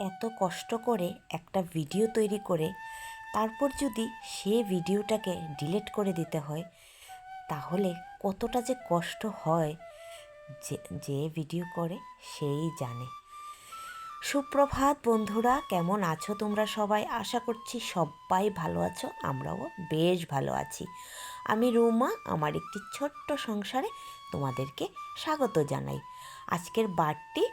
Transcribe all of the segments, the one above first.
এত কষ্ট করে একটা ভিডিও তৈরি করে তারপর যদি সে ভিডিওটাকে ডিলিট করে দিতে হয়, তাহলে কতটা যে কষ্ট হয় যে যে ভিডিও করে সেই জানে। সুপ্রভাত বন্ধুরা, কেমন আছো তোমরা সবাই? আশা করছি সবাই ভালো আছো, আমরাও বেশ ভালো আছি। আমি রুমা, আমার একটি ছোট্ট সংসারে তোমাদেরকে স্বাগত জানাই। আজকের বারটি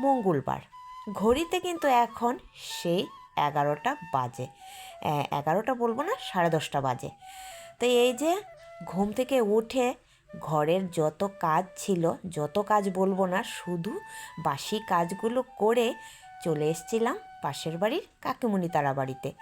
মঙ্গলবার। ঘড়িতে কিন্তু এখন সেই এগারোটা বাজে। এগারোটা বলব না, সাড়ে দশটা বাজে। তো এই যে ঘুম থেকে উঠে ঘরের যত কাজ ছিল, যত কাজ বলব না, শুধু বাসি কাজগুলো করে চলে এসছিলাম পাশের বাড়ির কাকিমণি তারা বাড়িতে।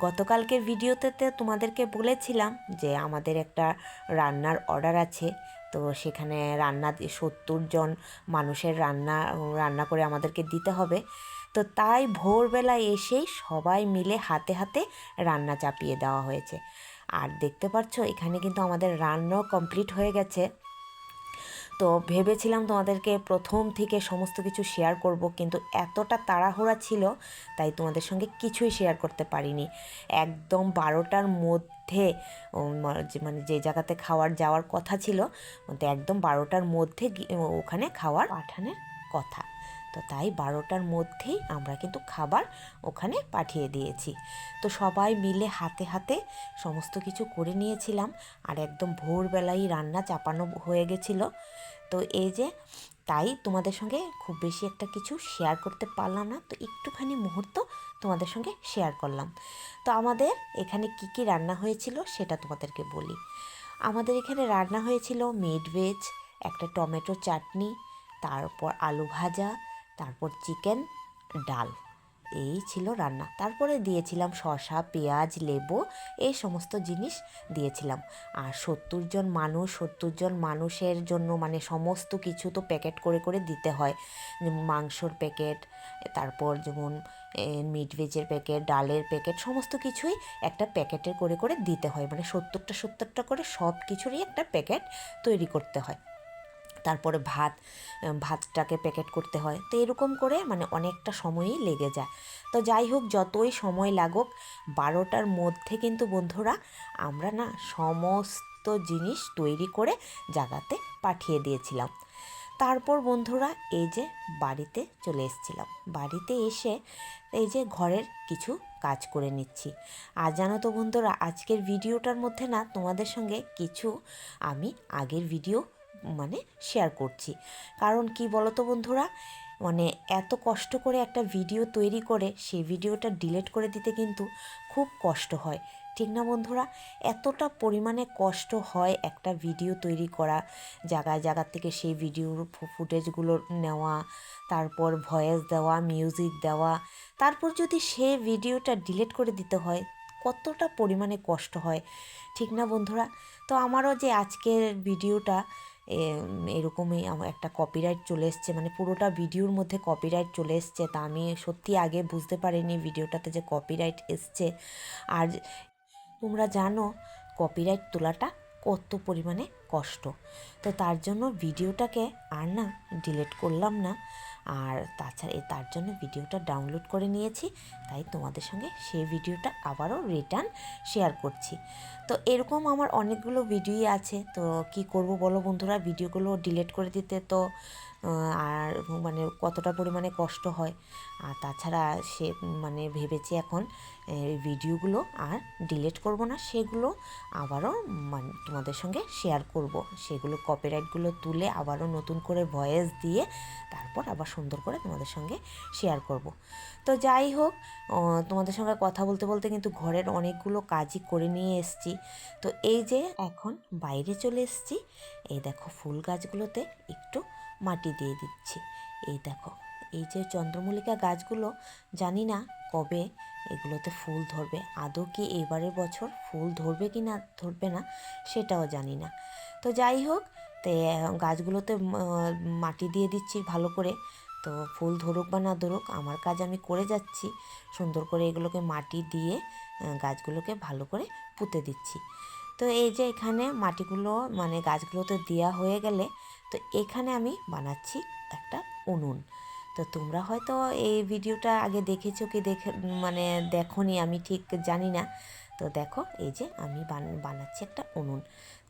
গতকালকে ভিডিওতে তোমাদেরকে বলেছিলাম যে আমাদের একটা রান্নার অর্ডার আছে। তো সেখানে রান্না সত্তর জন মানুষের রান্না রান্না করে আমাদেরকে দিতে হবে। তো তাই ভোরবেলা এসেই সবাই মিলে হাতে হাতে রান্না চাপিয়ে দেওয়া হয়েছে। আর দেখতে পাচ্ছ, এখানে কিন্তু আমাদের রান্নাও কমপ্লিট হয়ে গেছে। তো ভেবেছিলাম তোমাদেরকে প্রথম থেকে সমস্ত কিছু শেয়ার করব, কিন্তু এতটা তাড়াহুড়া ছিল, তাই তোমাদের সঙ্গে কিছুই শেয়ার করতে পারিনি। একদম বারোটার মধ্যে মানে যে জায়গাতে খাওয়ার যাওয়ার কথা ছিল একদম বারোটার মধ্যে ওখানে খাওয়ার পাঠানের কথা। তো তাই বারোটার মধ্যেই আমরা কিন্তু খাবার ওখানে পাঠিয়ে দিয়েছি। তো সবাই মিলে হাতে হাতে সমস্ত কিছু করে নিয়েছিলাম আর একদম ভোরবেলায় রান্না চাপানো হয়ে গেছিল। তো এই যে তাই তোমাদের সঙ্গে খুব বেশি একটা কিছু শেয়ার করতে পারলাম না, তো একটুখানি মুহূর্ত তোমাদের সঙ্গে শেয়ার করলাম। তো আমাদের এখানে কি কি রান্না হয়েছিল সেটা তোমাদেরকে বলি। আমাদের এখানে রান্না হয়েছিল মিড ভেজ একটা টমেটো চাটনি, তারপর আলু ভাজা তারপর চিকেন, ডাল। এই ছিল রান্না। তারপরে দিয়েছিলাম শসা, পেঁয়াজ, লেবু, এই সমস্ত জিনিস দিয়েছিলাম। আর সত্তর জন মানুষ, সত্তর জন মানুষের জন্য মানে সমস্ত কিছু তো প্যাকেট করে করে দিতে হয়। মাংসর প্যাকেট, তারপর যেমন মিট ভেজের প্যাকেট, ডালের প্যাকেট, সমস্ত কিছুই একটা প্যাকেটের করে করে দিতে হয়। মানে সত্তরটা সত্তরটা করে সব কিছুরই একটা প্যাকেট তৈরি করতে হয়। তারপরে ভাত ভাতটাকে প্যাকেট করতে হয়। তো এরকম করে মানে অনেকটা সময়ই লেগে যায়। তো যাই হোক, যতই সময় লাগুক, বারোটার মধ্যে কিন্তু বন্ধুরা আমরা না সমস্ত জিনিস তৈরি করে জায়গাতে পাঠিয়ে দিয়েছিলাম। তারপর বন্ধুরা এই যে বাড়িতে চলে এসেছিলাম। বাড়িতে এসে এই যে ঘরের কিছু কাজ করে নিচ্ছি। আর জানো তো বন্ধুরা, আজকের ভিডিওটার মধ্যে না তোমাদের সঙ্গে কিছু আমি আগের ভিডিও মানে শেয়ার করছি। কারণ কি বলতো বন্ধুরা? মানে এত কষ্ট করে একটা ভিডিও তৈরি করে, সেই ভিডিওটা ডিলেট করে দিতে কিন্তু খুব কষ্ট হয়। ঠিক না বন্ধুরা? এতটা পরিমাণে কষ্ট হয় একটা ভিডিও তৈরি করা, জায়গায় জায়গা থেকে সেই ভিডিওর ফুটেজগুলো নেওয়া, তারপর ভয়েস দেওয়া মিউজিক দেওয়া, তারপর যদি সে ভিডিওটা ডিলেট করে দিতে হয়, কতটা পরিমাণে কষ্ট হয়। ঠিক না বন্ধুরা? তো আমারও যে আজকের ভিডিওটা এরকমই আমার একটা কপিরাইট চলে এসছে। মানে পুরোটা ভিডিওর মধ্যে কপিরাইট চলে এসছে। তা আমি সত্যি আগে বুঝতে পারিনি ভিডিওটাতে যে কপিরাইট এসছে। আর তোমরা জানো কপিরাইট তোলাটা কত পরিমাণে কষ্ট। তো তার জন্য ভিডিওটাকে আর না ডিলেট করলাম না। আর তাছাড়া তার জন্য ভিডিওটা ডাউনলোড করে নিয়েছি, তাই তোমাদের সঙ্গে সেই ভিডিওটা আবারও রিটার্ন শেয়ার করছি। তো এরকম আমার অনেকগুলো ভিডিওই আছে, তো কি করব বলো বন্ধুরা? ভিডিওগুলো ডিলিট করে দিতে তো আর মানে কতটা পরিমাণে কষ্ট হয়। আর তাছাড়া সে মানে ভেবেছি এখন ভিডিওগুলো আর ডিলিট করব না, সেগুলো আবারও মানে তোমাদের সঙ্গে শেয়ার করব। সেগুলো কপিরাইটগুলো তুলে আবারও নতুন করে ভয়েস দিয়ে তারপর আবার সুন্দর করে তোমাদের সঙ্গে শেয়ার করব। তো যাই হোক তোমাদের সঙ্গে কথা বলতে বলতে কিন্তু ঘরের অনেকগুলো কাজই করে নিয়ে এসেছি। তো এই যে এখন বাইরে চলে এসেছি, এই দেখো ফুল গাছগুলোতে একটু মাটি দিয়ে দিচ্ছি। এই দেখো, এই যে চন্দ্রমল্লিকা গাছগুলো, জানি না কবে এগুলোতে ফুল ধরবে, আদৌ কি এবারের বছর ফুল ধরবে কি না, ধরবে না, সেটাও জানি না। তো যাই হোক, তো, গাছগুলোতে মাটি দিয়ে দিচ্ছি ভালো করে। তো ফুল ধরুক বা না ধরুক, আমার কাজ আমি করে যাচ্ছি, সুন্দর করে এগুলোকে মাটি দিয়ে গাছগুলোকে ভালো করে পুঁতে দিচ্ছি। তো এই যে এখানে মাটিগুলো মানে গাছগুলোতে দেওয়া হয়ে গেলে তো এখানে আমি বানাচ্ছি একটা উনুন। তো তোমরা হয়তো এই ভিডিওটা আগে দেখেছ কি দেখে মানে দেখোনি, আমি ঠিক জানি না। তো দেখো, এই যে আমি বান, বানাচ্ছি একটা উনুন।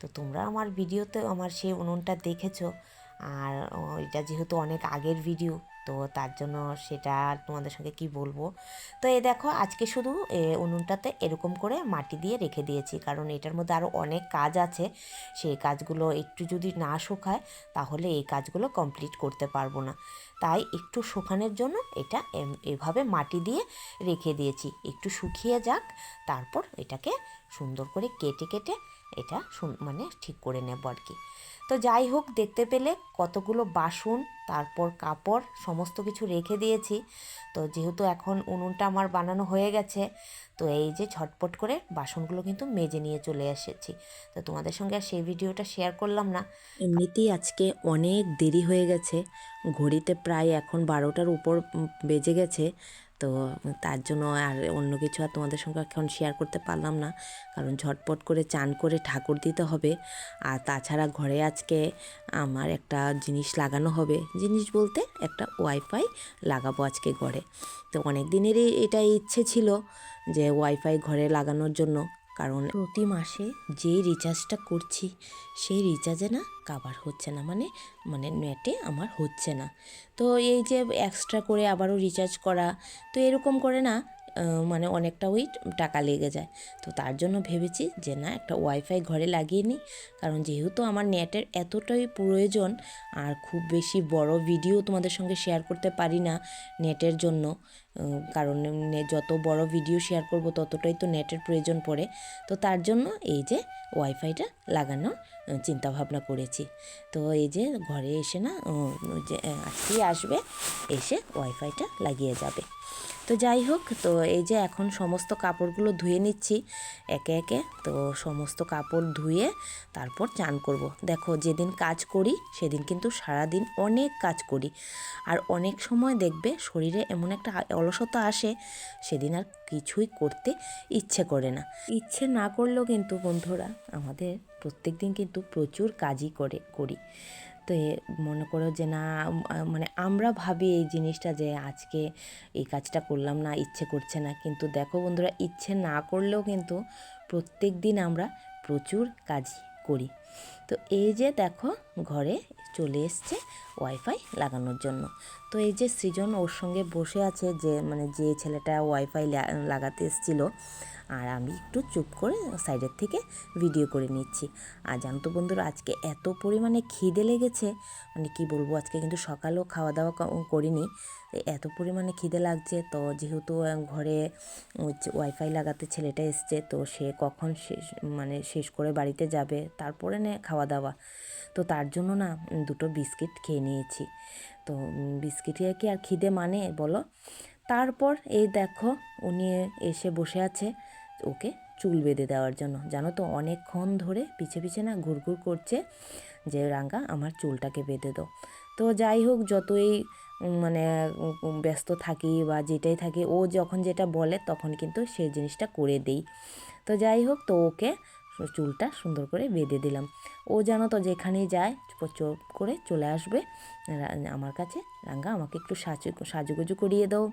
তো তোমরা আমার ভিডিওতে আমার সেই উনুনটা দেখেছ আর এটা যেহেতু অনেক আগের ভিডিও তো তার জন্য সেটা তোমাদের সঙ্গে কি বলব? তো এ দেখো, আজকে শুধু উনুনটাতে এরকম করে মাটি দিয়ে রেখে দিয়েছি। কারণ এটার মধ্যে আরও অনেক কাজ আছে। সেই কাজগুলো একটু যদি না শুকায়, তাহলে এই কাজগুলো কমপ্লিট করতে পারব না। তাই একটু শুকানোর জন্য এটা এভাবে মাটি দিয়ে রেখে দিয়েছি। একটু শুকিয়ে যাক, তারপর এটাকে সুন্দর করে কেটে কেটে এটা মানে ঠিক করে নেব আর কি। তো যাই হোক, দেখতে পেলে কতগুলো বাসন, তারপর কাপড়, সমস্ত কিছু রেখে দিয়েছি। তো যেহেতু এখন উনুনটা আমার বানানো হয়ে গেছে, তো এই যে ঝটপট করে বাসনগুলো কিন্তু মেজে নিয়ে চলে এসেছি। তো তোমাদের সঙ্গে আর সেই ভিডিওটা শেয়ার করলাম না। এমনিতেই আজকে অনেক দেরি হয়ে গেছে, ঘড়িতে প্রায় এখন বারোটার উপর বেজে গেছে। তো তার জন্য আর অন্য কিছু আর তোমাদের সঙ্গে এখন শেয়ার করতে পারলাম না। কারণ ঝটপট করে চান করে ঠাকুর দিতে হবে। আর তাছাড়া ঘরে আজকে আমার একটা জিনিস লাগানো হবে। জিনিস বলতে একটা ওয়াইফাই লাগাবো আজকে ঘরে। তো অনেক দিনেরই এটা ইচ্ছে ছিল যে ওয়াইফাই ঘরে লাগানোর জন্য। কারণ প্রতি মাসে যেই রিচার্জটা করছি, সেই রিচার্জে না কাভার হচ্ছে না। মানে মানে নেটে আমার হচ্ছে না। তো এই যে এক্সট্রা করে আবারও রিচার্জ করা, তো এরকম করে না মানে অনেকটা ওই টাকা লেগে যায়। তো তার জন্য ভেবেছি যে না, একটা ওয়াইফাই ঘরে লাগিয়ে নিই। কারণ যেহেতু আমার নেটের এতটাই প্রয়োজন, আর খুব বেশি বড় ভিডিও তোমাদের সঙ্গে শেয়ার করতে পারি না নেটের জন্য কারণ যত বড় ভিডিও শেয়ার করব ততটাই তো নেটের প্রয়োজন পড়ে। তো তার জন্য এই যে ওয়াইফাইটা লাগানোর আহ, চিন্তা ভাবনা করেছি। তো এই যে ঘরে এসে না যে আজকেই আসবে এসে ওয়াইফাইটা লাগিয়ে যাবে। তো যাই হোক তো এই যে এখন সমস্ত কাপড়গুলো ধুয়ে নিচ্ছি একে একে তো সমস্ত কাপড় ধুয়ে তারপর চান করব। দেখো যেদিন কাজ করি সেদিন কিন্তু সারাদিন অনেক কাজ করি। আর অনেক সময় দেখবে শরীরে এমন একটা অলসতা আসে, সেদিন আর কিছুই করতে ইচ্ছে করে না। ইচ্ছে না করলেও কিন্তু বন্ধুরা, আমাদের প্রত্যেক দিন কিন্তু প্রচুর কাজই করে, করি। তো মনে করো যে না মানে আমরা ভাবি এই জিনিসটা যে আজকে এই কাজটা করলাম না, ইচ্ছে করছে না। কিন্তু দেখো বন্ধুরা, ইচ্ছে না করলেও কিন্তু প্রত্যেক দিন আমরা প্রচুর কাজ করি। তো এই যে দেখো ঘরে চলে এসছে ওয়াইফাই লাগানোর জন্য। তো এই যে সৃজন ওর সঙ্গে বসে আছে যে মানে যে ছেলেটা ওয়াইফাই লাগাতে এসেছিল, আর আমি একটু চুপ করে সাইডের থেকে ভিডিও করে নিচ্ছি। আর জানো তো বন্ধুরা, আজকে এত পরিমাণে খিদে লেগেছে মানে কি বলব, আজকে কিন্তু সকালেও খাওয়া দাওয়া করিনি। এত পরিমাণে খিদে লাগছে। তো যেহেতু ঘরে হচ্ছে ওয়াইফাই লাগাতে ছেলেটা এসছে, তো সে কখন শেষ মানে শেষ করে বাড়িতে যাবে, তারপরে নে খাওয়া দাওয়া তো তার জন্য না দুটো বিস্কিট খেয়ে নিয়েছি। তো বিস্কিটে কি আর খিদে মানে বলো? তারপর এই দেখো, উনি এসে বসে আছে ওকে চুল বেঁধে দেওয়ার জন্য। জানো তো, অনেকক্ষণ ধরে পিছে পিছে না ঘুরঘুর করছে যে, রাঙ্গা, আমার চুলটাকে বেঁধে দাও। তো যাই হোক, যতই মানে ব্যস্ত থাকি বা যেটাই থাকি, ও যখন যেটা বলে তখন কিন্তু সেই জিনিসটা করে দেই। তো যাই হোক, তো ওকে চুলটা সুন্দর করে বেঁধে দিলাম। ও জানো তো যেখানেই যায় চুপ করে চলে আসবে। আমার কাছে রাঙ্গা, আমাকে একটু সাজু, সাজুগুজু করিয়ে দাও,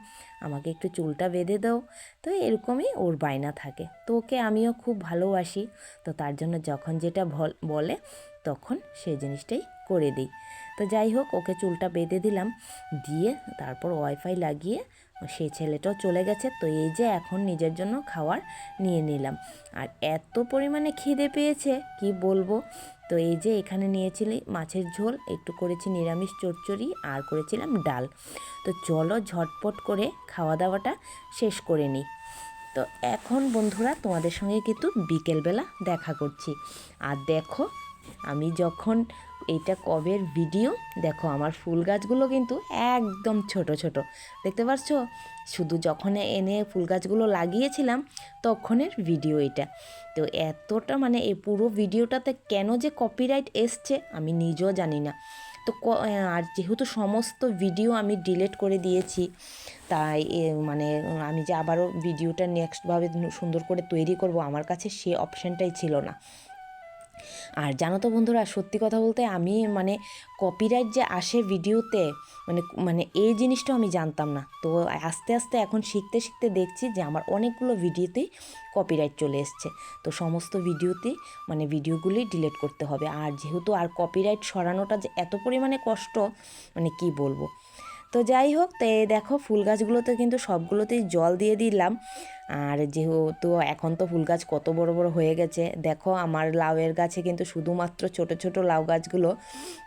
আমাকে একটু চুলটা বেঁধে দাও। তো এরকমই ওর বায়না থাকে। তো ওকে আমিও খুব ভালোবাসি। তো তার জন্য যখন যেটা বলে তখন সেই জিনিসটাই করে দিই। তো যাই হোক, ওকে চুলটা বেঁধে দিলাম। দিয়ে তারপর ওয়াইফাই লাগিয়ে সেই ছেলেটাও চলে গেছে, তো এই যে এখন নিজের জন্য খাওয়ার নিয়ে নিলাম। আর এত পরিমাণে খিদে পেয়েছে, কি বলব? তো এই যে এখানে নিয়েছিলি মাছের ঝোল, একটু করেছি নিরামিষ চচ্চড়ি আর করেছিলাম ডাল। তো চলো ঝটপট করে খাওয়া দাওয়াটা শেষ করে নিই। তো এখন বন্ধুরা তোমাদের সঙ্গে কিন্তু বিকেলবেলা দেখা করছি। আর দেখো, আমি যখন এইটা কবের ভিডিও দেখো, আমার ফুল গাছগুলো কিন্তু একদম ছোট ছোট। দেখতে পাচ্ছ শুধু যখন এনে ফুল গাছগুলো লাগিয়েছিলাম, তখনের ভিডিও এটা। তো এতটা মানে এই পুরো ভিডিওটাতে কেন যে কপিরাইট এসছে, আমি নিজেও জানি না। তো আর যেহেতু সমস্ত ভিডিও আমি ডিলিট করে দিয়েছি, তাই মানে আমি যে আবারও ভিডিওটা নেক্সটভাবে সুন্দর করে তৈরি করব, আমার কাছে সে অপশানটাই ছিল না। আর জানো তো বন্ধুরা, সত্যি কথা বলতে আমি মানে কপিরাইট যে আসে ভিডিওতে মানে মানে এই জিনিসটাও আমি জানতাম না। তো আস্তে আস্তে এখন শিখতে শিখতে দেখছি যে আমার অনেকগুলো ভিডিওতেই কপিরাইট চলে এসছে। তো সমস্ত ভিডিওতেই মানে ভিডিওগুলি ডিলিট করতে হবে। আর যেহেতু আর কপিরাইট সরানোটা যে এত পরিমাণে কষ্ট মানে কি বলব? তো যাই হোক, তো দেখো ফুল গাছগুলোতে কিন্তু সবগুলোতেই জল দিয়ে দিলাম। আর যেহেতু এখন তো ফুল গাছ কত বড় বড় হয়ে গেছে, দেখো আমার লাউয়ের গাছে কিন্তু শুধুমাত্র ছোট ছোট লাউ গাছগুলো।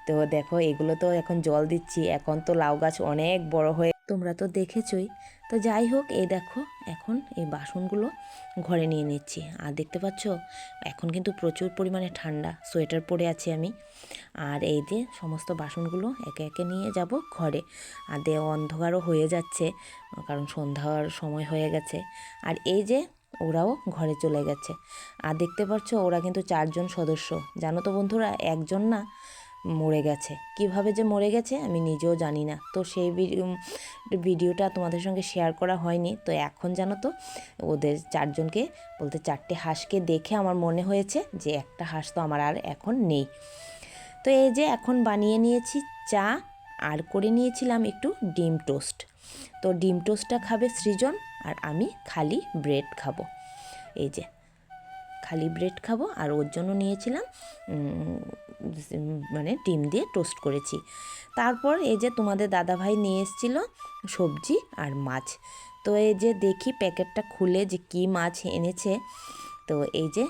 তো দেখো এগুলো তো এখন জল দিচ্ছি, এখন তো লাউ গাছ অনেক বড় হয়ে তোমরা তো দেখেছই। তো যাই হোক এই দেখো, এখন এই বাসনগুলো ঘরে নিয়ে নিচ্ছি। আর দেখতে পাচ্ছ, এখন কিন্তু প্রচুর পরিমাণে ঠান্ডা, সোয়েটার পরে আছি আমি। আর এই যে সমস্ত বাসনগুলো একে একে নিয়ে যাব ঘরে। আর দে অন্ধকারও হয়ে যাচ্ছে, কারণ সন্ধ্যার সময় হয়ে গেছে। আর এই যে ওরাও ঘরে চলে গেছে। আর দেখতে পাচ্ছ, ওরা কিন্তু চারজন সদস্য। জানো তো বন্ধুরা, একজন না মরে গেছে। কীভাবে যে মরে গেছে আমি নিজেও জানি না। তো সেই ভিডিওটা তোমাদের সঙ্গে শেয়ার করা হয়নি। তো এখন জানো তো, ওদের চারজনকে বলতে চারটে হাঁসকে দেখে আমার মনে হয়েছে যে একটা হাঁস তো আমার আর এখন নেই। তো এই যে এখন বানিয়ে নিয়েছি চা, আর করে নিয়েছিলাম একটু ডিম টোস্ট। তো ডিম টোস্টটা খাবে সৃজন, আর আমি খালি ব্রেড খাব। এই যে খালি ব্রেড খাব, আর ওর জন্য নিয়েছিলাম মানে ডিম দিয়ে টোস্ট করেছি। তারপর এই যে তোমাদের দাদাভাই নিয়ে এসেছিল সবজি আর মাছ। তো এই যে দেখি প্যাকেটটা খুলে যে কী মাছ এনেছে। তো এই যে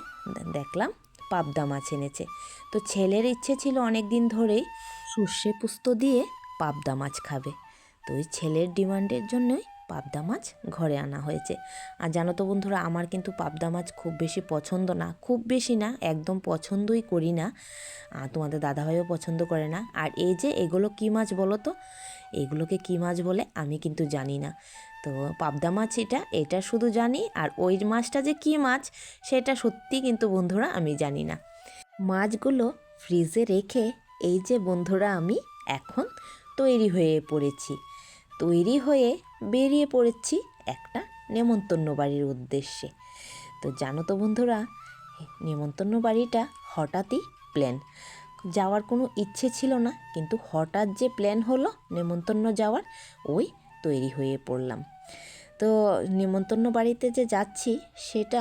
দেখলাম পাবদা মাছ এনেছে। তো ছেলের ইচ্ছে ছিল অনেক দিন ধরেই সর্ষে পুস্ত দিয়ে পাবদা মাছ খাবে। তো ওই ছেলের ডিমান্ডের জন্যই পাবদা মাছ ঘরে আনা হয়েছে। আর জানো তো বন্ধুরা, আমার কিন্তু পাবদা মাছ খুব বেশি পছন্দ না। খুব বেশি না, একদম পছন্দই করি না। তোমাদের দাদাভাইও পছন্দ করে না। আর এই যে এগুলো কী মাছ বলো তো? এগুলোকে কী মাছ বলে আমি কিন্তু জানি না। তো পাবদা মাছ এটা এটা শুধু জানি। আর ওই মাছটা যে কী মাছ, সেটা সত্যি কিন্তু বন্ধুরা আমি জানি না। মাছগুলো ফ্রিজে রেখে এই যে বন্ধুরা আমি এখন তৈরি হয়ে পড়েছি। তৈরি হয়ে বেরিয়ে পড়েছি একটা নেমন্তন্ন বাড়ির উদ্দেশ্যে। তো জানো তো বন্ধুরা, নেমন্তন্ন বাড়িটা হঠাৎই প্ল্যান যাওয়ার কোনো ইচ্ছে ছিল না, কিন্তু হঠাৎ যে প্ল্যান হলো নেমন্তন্ন যাওয়ার, ওই তৈরি হয়ে পড়লাম। তো নেমন্তন্ন বাড়িতে যে যাচ্ছি, সেটা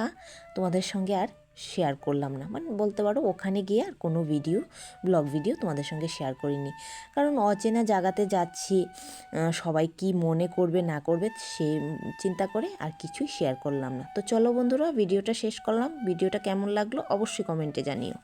তোমাদের সঙ্গে আর শেয়ার করলাম না। মানে বলতে পারো ওখানে গিয়ে আর কোনো ভিডিও ব্লগ ভিডিও তোমাদের সঙ্গে শেয়ার করিনি। কারণ অচেনা জায়গাতে যাচ্ছি সবাই কি মনে করবে, না করবে, সে চিন্তা করে আর কিছুই শেয়ার করলাম না। তো চলো বন্ধুরা ভিডিওটা শেষ করলাম। ভিডিওটা কেমন লাগল অবশ্যই কমেন্টে জানিও।